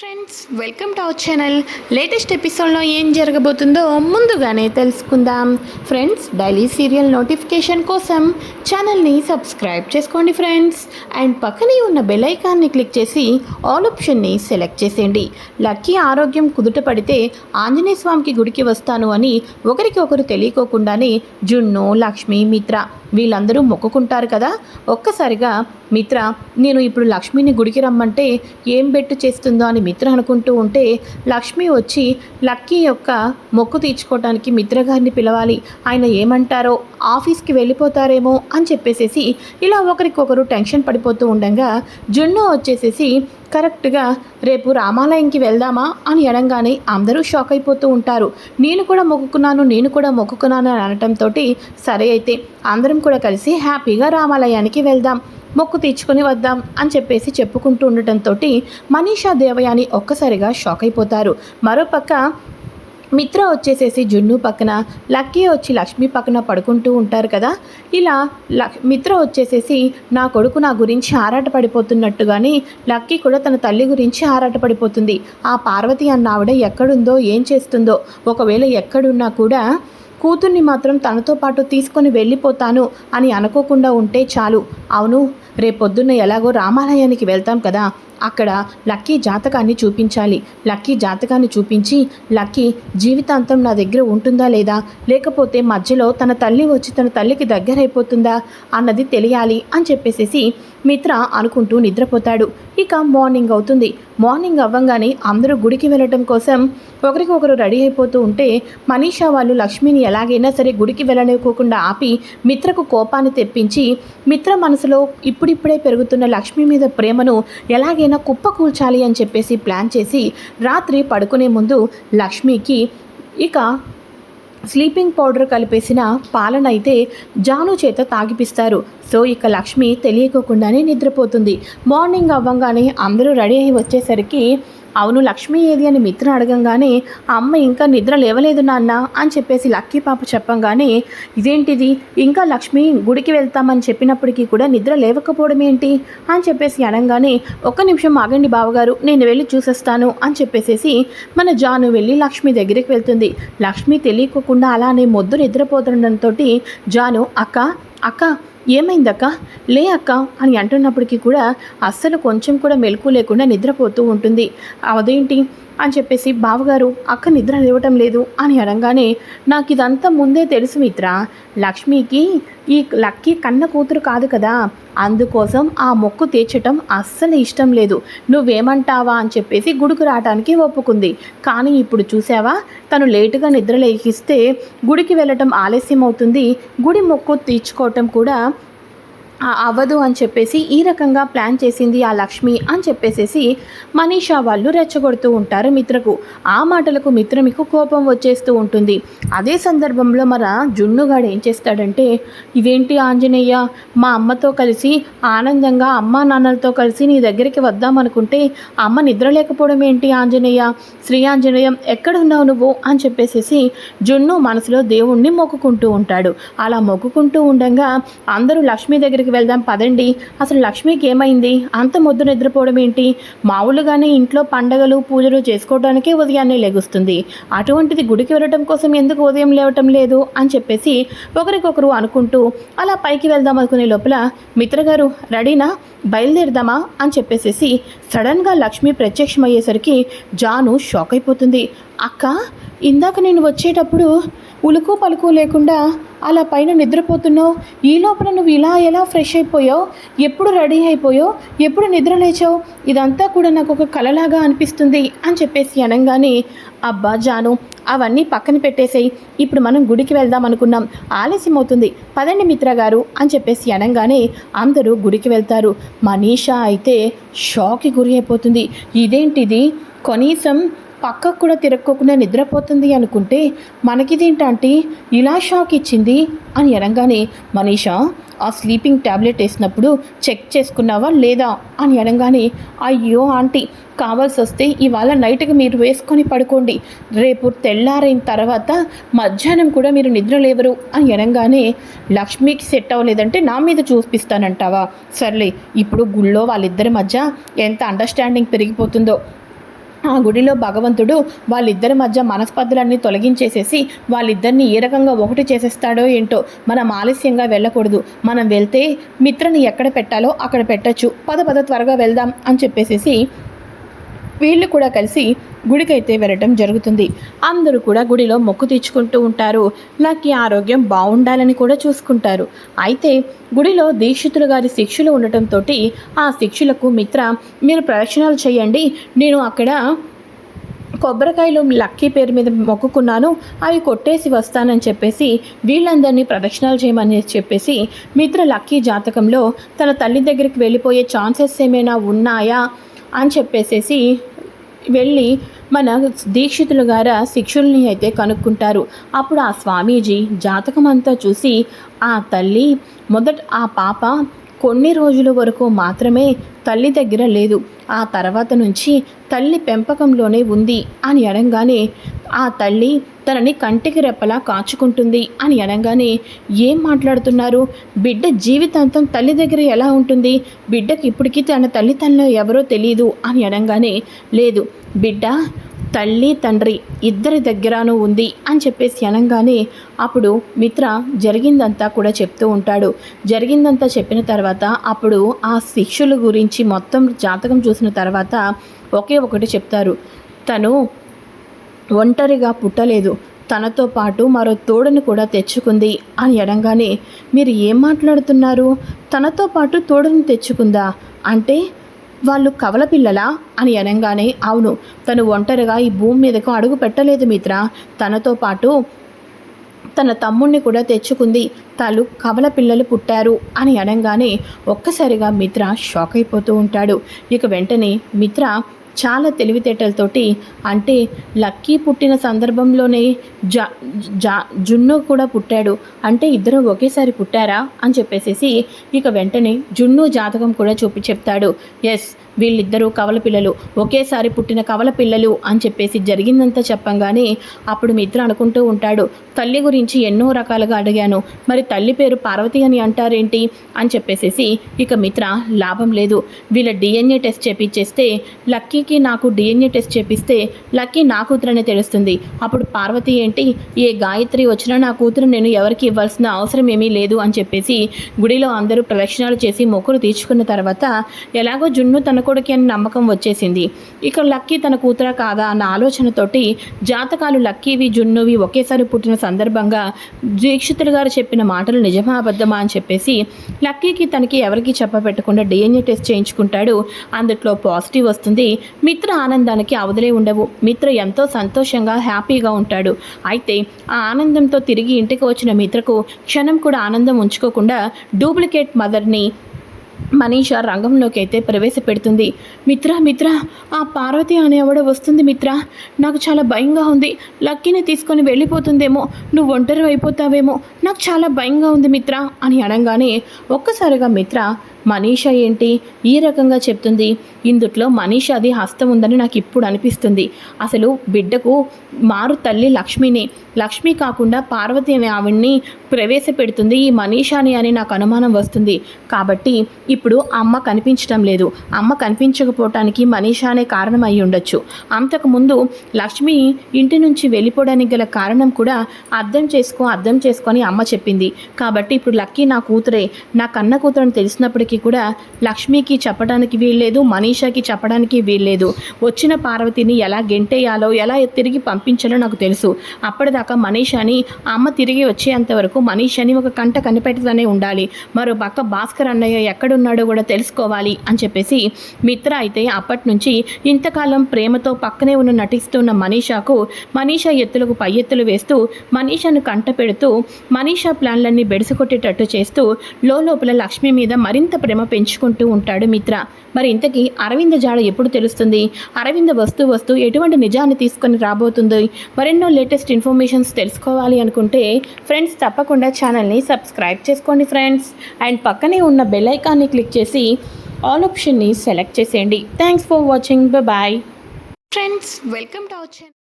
Friends welcome to our channel latest ఎపిసోడ్లో ఏం జరగబోతుందో ముందుగానే తెలుసుకుందాం. ఫ్రెండ్స్ డైలీ సీరియల్ నోటిఫికేషన్ కోసం ఛానల్ని సబ్స్క్రైబ్ చేసుకోండి ఫ్రెండ్స్ అండ్ పక్కనే ఉన్న బెల్ ఐకాన్ని క్లిక్ చేసి ఆల్ ఆప్షన్ని సెలెక్ట్ చేసేయండి. లక్కీ ఆరోగ్యం కుదుట పడితే ఆంజనేయ స్వామికి గుడికి వస్తాను అని ఒకరికి ఒకరు తెలియకోకుండానే జున్ను లక్ష్మి మిత్ర వీళ్ళందరూ మొక్కుకుంటారు కదా? ఒక్కసారిగా మిత్ర నేను ఇప్పుడు లక్ష్మిని గుడికి రమ్మంటే ఏం బెట్టు చేస్తుందో అని మిత్ర అనుకుంటూ ఉంటే లక్ష్మి వచ్చి లక్కీ యొక్క మొక్కు తీర్చుకోవడానికి మిత్ర గారిని పిలవాలి. ఆయన ఏమంటారో ఆఫీస్కి వెళ్ళిపోతారేమో అని చెప్పేసేసి ఇలా ఒకరికొకరు టెన్షన్ పడిపోతూ ఉండగా జున్ను వచ్చేసేసి కరెక్ట్గా రేపు రామాలయంకి వెళ్దామా అని అనగానే అందరూ షాక్ అయిపోతూ ఉంటారు. నేను కూడా మొక్కుకున్నాను నేను కూడా మొక్కుకున్నాను అని అనటంతో సరే అయితే అందరం కూడా కలిసి హ్యాపీగా రామాలయానికి వెళ్దాం మొక్కు తీర్చుకొని వద్దాం అని చెప్పేసి చెప్పుకుంటూ ఉండటంతో మనీషా దేవయాని ఒక్కసారిగా షాక్ అయిపోతారు. మరోపక్క మిత్ర వచ్చేసేసి జున్ను పక్కన లక్కీ వచ్చి లక్ష్మి పక్కన పడుకుంటూ ఉంటారు కదా. ఇలా మిత్ర వచ్చేసేసి నా కొడుకు నా గురించి ఆరాటపడిపోతున్నట్టుగాని లక్కీ కూడా తన తల్లి గురించి ఆరాటపడిపోతుంది. ఆ పార్వతి అన్న ఆవిడ ఎక్కడుందో ఏం చేస్తుందో ఒకవేళ ఎక్కడున్నా కూడా కూతుర్ని మాత్రం తనతో పాటు తీసుకొని వెళ్ళిపోతాను అని అనుకోకుండా ఉంటే చాలు. అవును రేపొద్దున్న ఎలాగో రామాలయానికి వెళ్తాం కదా అక్కడ లక్కీ జాతకాన్ని చూపించాలి. లక్కీ జాతకాన్ని చూపించి లక్కీ జీవితాంతం నా దగ్గర ఉంటుందా లేదా? లేకపోతే మధ్యలో తన తల్లి వచ్చి తన తల్లికి దగ్గరైపోతుందా అన్నది తెలియాలి అని చెప్పేసేసి మిత్ర అనుకుంటూ నిద్రపోతాడు. ఇక మార్నింగ్ అవుతుంది. మార్నింగ్ అవ్వంగానే అందరూ గుడికి వెళ్ళటం కోసం ఒకరికొకరు రెడీ అయిపోతూ ఉంటే మనీషా వాళ్ళు లక్ష్మిని ఎలాగైనా సరే గుడికి వెళ్ళనివ్వకుండా ఆపి మిత్రకు కోపాన్ని తెప్పించి మిత్ర మనసులో ఇప్పుడు ఇప్పుడిప్పుడే పెరుగుతున్న లక్ష్మి మీద ప్రేమను ఎలాగైనా కుప్పకూల్చాలి అని చెప్పేసి ప్లాన్ చేసి రాత్రి పడుకునే ముందు లక్ష్మికి ఇక స్లీపింగ్ పౌడర్ కలిపేసిన పాలనైతే జాను చేత తాగిపిస్తారు. సో ఇక లక్ష్మి తెలియకోకుండానే నిద్రపోతుంది. మార్నింగ్ అవ్వంగానే అందరూ రెడీ అయి వచ్చేసరికి అవును లక్ష్మి ఏది అని మిత్ర అడగంగానే అమ్మ ఇంకా నిద్ర లేవలేదు నాన్న అని చెప్పేసి లక్కీ పాప చెప్పంగానే ఇదేంటిది? ఇంకా లక్ష్మి గుడికి వెళ్తామని చెప్పినప్పటికీ కూడా నిద్ర లేవకపోవడం ఏంటి? అని చెప్పేసి అనగానే ఒక్క నిమిషం ఆగండి బావగారు నేను వెళ్ళి చూసేస్తాను అని చెప్పేసేసి మన జాను వెళ్ళి లక్ష్మి దగ్గరికి వెళ్తుంది. లక్ష్మి తెలియకోకుండా అలానే మొద్దు నిద్రపోతుండటంతో జాను అక్క అక్క ఏమైందక్క? లే అక్క అని అంటున్నప్పటికీ కూడా అస్సలు కొంచెం కూడా మెలకు లేకుండా నిద్రపోతూ ఉంటుంది. అదేంటి? అని చెప్పేసి బావగారు అక్క నిద్ర లేవటం లేదు అని అనగానే నాకు ఇదంతా ముందే తెలుసు మిత్ర లక్ష్మికి ఈ లక్కీ కన్న కూతురు కాదు కదా. అందుకోసం ఆ మొక్కు తీర్చటం అస్సలు ఇష్టం లేదు. నువ్వేమంటావా అని చెప్పేసి గుడికి రావడానికి ఒప్పుకుంది. కానీ ఇప్పుడు చూసావా? తను లేటుగా నిద్రలేకిస్తే గుడికి వెళ్ళటం ఆలస్యం అవుతుంది గుడి మొక్కు తీర్చుకోవటం కూడా అవ్వదు అని చెప్పేసి ఈ రకంగా ప్లాన్ చేసింది ఆ లక్ష్మి అని చెప్పేసేసి మనీషా వాళ్ళు రెచ్చగొడుతూ ఉంటారు మిత్రకు. ఆ మాటలకు మిత్ర మీకు కోపం వచ్చేస్తూ ఉంటుంది. అదే సందర్భంలో మన జున్నుగాడు ఏం చేస్తాడంటే ఇదేంటి ఆంజనేయ మా అమ్మతో కలిసి ఆనందంగా అమ్మా నాన్నలతో కలిసి నీ దగ్గరికి వద్దామనుకుంటే అమ్మ నిద్ర లేకపోవడం ఏంటి ఆంజనేయ? శ్రీ ఆంజనేయం ఎక్కడున్నావు నువ్వు? అని చెప్పేసేసి జున్ను మనసులో దేవుణ్ణి మొక్కుకుంటూ ఉంటాడు. అలా మొక్కుకుంటూ ఉండగా అందరూ లక్ష్మి దగ్గరికి వెళ్దాం పదండి. అసలు లక్ష్మికి ఏమైంది? అంత మొద్దు నిద్రపోవడం ఏంటి? మామూలుగానే ఇంట్లో పండగలు పూజలు చేసుకోవడానికే ఉదయాన్నే లెగుస్తుంది. అటువంటిది గుడికి వెళ్ళడం కోసం ఎందుకు ఉదయం లేవటం లేదు? అని చెప్పేసి ఒకరికొకరు అనుకుంటూ అలా పైకి వెళ్దాం అనుకునే లోపల మిత్రగారు రెడీనా? బయలుదేరదామా? అని చెప్పేసేసి సడన్గా లక్ష్మి ప్రత్యక్షమయ్యేసరికి జాను షాక్ అయిపోతుంది అక్క ఇందాక నేను వచ్చేటప్పుడు ఉలుకు పలుకు లేకుండా అలా పైన నిద్రపోతున్నావు. ఈ లోపల నువ్వు ఇలా ఎలా ఫ్రెష్ అయిపోయావు? ఎప్పుడు రెడీ అయిపోయావు? ఎప్పుడు నిద్ర లేచావు? ఇదంతా కూడా నాకు ఒక కలలాగా అనిపిస్తుంది అని చెప్పేసి అనగానే అబ్బా జాను అవన్నీ పక్కన పెట్టేసేయి. ఇప్పుడు మనం గుడికి వెళ్దాం అనుకున్నాం. ఆలస్యం అవుతుంది. పదండి మిత్ర గారు అని చెప్పేసి అనగానే అందరూ గుడికి వెళ్తారు. మనీషా అయితే షాక్కి గురి అయిపోతుంది. ఇదేంటిది? కనీసం పక్కకు కూడా తిరక్కోకుండా నిద్రపోతుంది అనుకుంటే మనకిదేంటంటే ఇలా షాక్ ఇచ్చింది అని అనగానే మనీషా ఆ స్లీపింగ్ ట్యాబ్లెట్ వేసినప్పుడు చెక్ చేసుకున్నావా లేదా? అని అనగానే అయ్యో ఆంటీ కావాల్సి వస్తే ఇవాళ నైట్కి మీరు వేసుకొని పడుకోండి. రేపు తెల్లారైన తర్వాత మధ్యాహ్నం కూడా మీరు నిద్ర లేవరు. అని అనగానే లక్ష్మికి సెట్ అవ్వలేదంటే నా మీద చూపిస్తానంటావా? సర్లే ఇప్పుడు గుళ్ళో వాళ్ళిద్దరి మధ్య ఎంత అండర్స్టాండింగ్ పెరిగిపోతుందో ఆ గుడిలో భగవంతుడు వాళ్ళిద్దరి మధ్య మనస్పర్ధలన్నీ తొలగించేసేసి వాళ్ళిద్దరిని ఏ రకంగా ఒకటి చేసేస్తాడో ఏంటో మనం ఆలస్యంగా వెళ్ళకూడదు. మనం వెళ్తే మిత్రని ఎక్కడ పెట్టాలో అక్కడ పెట్టచ్చు. పద పద త్వరగా వెళ్దాం అని చెప్పేసేసి వీళ్ళు కూడా కలిసి గుడికైతే వెళ్ళటం జరుగుతుంది. అందరూ కూడా గుడిలో మొక్కు తీర్చుకుంటూ ఉంటారు. లక్కీ ఆరోగ్యం బాగుండాలని కూడా చూసుకుంటారు. అయితే గుడిలో దీక్షితులు గారి శిక్షులు ఉండటంతో ఆ శిక్షులకు మిత్ర మీరు ప్రదక్షిణాలు చేయండి. నేను అక్కడ కొబ్బరికాయలు లక్కీ పేరు మీద మొక్కుకున్నాను. అవి కొట్టేసి వస్తానని చెప్పేసి వీళ్ళందరినీ ప్రదక్షిణాలు చేయమని చెప్పేసి మిత్ర లక్కీ జాతకంలో తన తల్లి దగ్గరికి వెళ్ళిపోయే ఛాన్సెస్ ఏమైనా ఉన్నాయా? అని చెప్పేసేసి వెళ్ళి మన దీక్షితులు గార శిక్షుల్ని అయితే కనుక్కుంటారు. అప్పుడు ఆ స్వామీజీ జాతకం అంతా చూసి ఆ తల్లి మొదట ఆ పాప కొన్ని రోజుల వరకు మాత్రమే తల్లి దగ్గర లేదు. ఆ తర్వాత నుంచి తల్లి పెంపకంలోనే ఉంది అని అనగానే ఆ తల్లి తనని కంటికి రెప్పలా కాచుకుంటుంది అని అనగానే ఏం మాట్లాడుతున్నారు? బిడ్డ జీవితాంతం తల్లి దగ్గర ఎలా ఉంటుంది? బిడ్డకి ఇప్పటికీ తన తల్లిదండ్రులు ఎవరో తెలియదు అని అనగానే లేదు. బిడ్డ తల్లి తండ్రి ఇద్దరి దగ్గరనూ ఉంది అని చెప్పేసి అనగానే అప్పుడు మిత్ర జరిగిందంతా కూడా చెప్తూ ఉంటాడు. జరిగిందంతా చెప్పిన తర్వాత అప్పుడు ఆ శిష్యుల గురించి మొత్తం జాతకం చూసిన తర్వాత ఒకే ఒకటి చెప్తారు. తను ఒంటరిగా పుట్టలేదు. తనతో పాటు మరో తోడుని కూడా తెచ్చుకుంది అని అనగానే మీరు ఏం మాట్లాడుతున్నారు? తనతో పాటు తోడుని తెచ్చుకుందా? అంటే వాళ్ళు కవల పిల్లలా అని అనగానే అవును తను ఒంటరిగా ఈ భూమి మీదకు అడుగు పెట్టలేదు మిత్ర. తనతో పాటు తన తమ్ముణ్ణి కూడా తెచ్చుకుంది. తాను కవల పిల్లలు పుట్టారు అని అనగానే ఒక్కసారిగా మిత్ర షాక్ అయిపోతూ ఉంటాడు. ఇక వెంటనే మిత్ర చాలా తెలివితేటలతోటి అంటే లక్కీ పుట్టిన సందర్భంలోనే జా జా జున్ను కూడా పుట్టాడు. అంటే ఇద్దరు ఒకేసారి పుట్టారా అని చెప్పేసేసి ఇక వెంటనే జున్ను జాతకం కూడా చూపి చెప్తాడు. ఎస్ వీళ్ళిద్దరూ కవల పిల్లలు. ఒకేసారి పుట్టిన కవల పిల్లలు అని చెప్పేసి జరిగిందంతా చెప్పంగానే అప్పుడు మిత్ర అనుకుంటూ ఉంటాడు. తల్లి గురించి ఎన్నో రకాలుగా అడిగాను. మరి తల్లి పేరు పార్వతి అని అంటారేంటి? అని చెప్పేసేసి ఇక మిత్ర లాభం లేదు. వీళ్ళ డిఎన్ఏ టెస్ట్ చేపించేస్తే లక్కీకి నాకు డిఎన్ఏ టెస్ట్ చేపిస్తే లక్కీ నా కూతురనే తెలుస్తుంది. అప్పుడు పార్వతి ఏంటి? ఏ గాయత్రి వచ్చినా నా కూతురు నేను ఎవరికి ఇవ్వాల్సిన అవసరం ఏమీ లేదు అని చెప్పేసి గుడిలో అందరూ ప్రదక్షిణాలు చేసి మొక్కులు తీర్చుకున్న తర్వాత ఎలాగో జున్ను తన కొడుకు అని నమ్మకం వచ్చేసింది. ఇక లక్కీ తన కూతురా కాదా అన్న ఆలోచనతోటి జాతకాలు లక్కీవి జున్నువి ఒకేసారి పుట్టిన సందర్భంగా దీక్షితులు గారు చెప్పిన మాటలు నిజమా అబద్ధమా అని చెప్పేసి లక్కీకి తనకి ఎవరికి చెప్పబెట్టకుండా డిఎన్ఏ టెస్ట్ చేయించుకుంటాడు. అందుట్లో పాజిటివ్ వస్తుంది. మిత్ర ఆనందానికి అవధులే ఉండవు. మిత్ర ఎంతో సంతోషంగా హ్యాపీగా ఉంటాడు. అయితే ఆ ఆనందంతో తిరిగి ఇంటికి వచ్చిన మిత్రకు క్షణం కూడా ఆనందం ఉంచుకోకుండా డూప్లికేట్ మదర్ని మనీష రంగంలోకి అయితే ప్రవేశపెడుతుంది. మిత్ర మిత్ర ఆ పార్వతి అనే ఆవిడ వస్తుంది మిత్ర. నాకు చాలా భయంగా ఉంది. లక్కీని తీసుకొని వెళ్ళిపోతుందేమో. నువ్వు ఒంటరి అయిపోతావేమో నాకు చాలా భయంగా ఉంది మిత్ర అని అనగానే ఒక్కసారిగా మిత్ర మనీష ఏంటి? ఈ రకంగా చెప్తుంది. ఇందుట్లో మనీషాది హస్తం ఉందని నాకు ఇప్పుడు అనిపిస్తుంది. అసలు బిడ్డకు మారు తల్లి లక్ష్మిని. లక్ష్మి కాకుండా పార్వతి అనే ఆవిడ్ని ప్రవేశపెడుతుంది ఈ మనీషాని అని నాకు అనుమానం వస్తుంది. కాబట్టి ఇప్పుడు అమ్మ కనిపించడం లేదు. అమ్మ కనిపించకపోవటానికి మనీషా అనే కారణం అయి ఉండొచ్చు. అంతకుముందు లక్ష్మి ఇంటి నుంచి వెళ్ళిపోవడానికి గల కారణం కూడా అర్థం చేసుకో అర్థం చేసుకొని అమ్మ చెప్పింది. కాబట్టి ఇప్పుడు లక్కీ నా కూతురే. నా కన్న కూతురని తెలిసినప్పటికీ కూడా లక్ష్మికి చెప్పడానికి వీల్లేదు మనీషాకి చెప్పడానికి వీల్లేదు. వచ్చిన పార్వతిని ఎలా గెంటేయాలో ఎలా తిరిగి పంపించాలో నాకు తెలుసు. అప్పటిదాకా మనీషాని అమ్మ తిరిగి వచ్చేంత వరకు మనీషాని ఒక కంట కనిపెట్టుతూనే ఉండాలి. మరో పక్క భాస్కర్ అన్నయ్య ఎక్కడున్నాడో కూడా తెలుసుకోవాలి అని చెప్పేసి మిత్ర అయితే అప్పటి నుంచి ఇంతకాలం ప్రేమతో పక్కనే ఉన్న నటిస్తున్న మనీషాకు మనీషా ఎత్తులకు పై ఎత్తులు వేస్తూ మనీషాను కంట పెడుతూ మనీషా ప్లాన్లన్నీ బెడిసికొట్టేటట్టు చేస్తూ లోపల లక్ష్మి మీద మరింత ప్రేమ పెంచుకుంటూ ఉంటాడు మిత్ర. మరి ఇంతకీ అరవింద జాడ ఎప్పుడు తెలుస్తుంది? అరవింద వస్తూ వస్తూ ఎటువంటి నిజాన్ని తీసుకొని రాబోతుంది? మరెన్నో లేటెస్ట్ ఇన్ఫర్మేషన్స్ తెలుసుకోవాలి అనుకుంటే ఫ్రెండ్స్ తప్పకుండా ఛానల్ని సబ్స్క్రైబ్ చేసుకోండి ఫ్రెండ్స్. అండ్ పక్కనే ఉన్న బెల్ ఐకాన్ని క్లిక్ చేసి ఆల్ ఆప్షన్ని సెలెక్ట్ చేసేయండి. Thanks for watching. Bye. Friends welcome to our channel.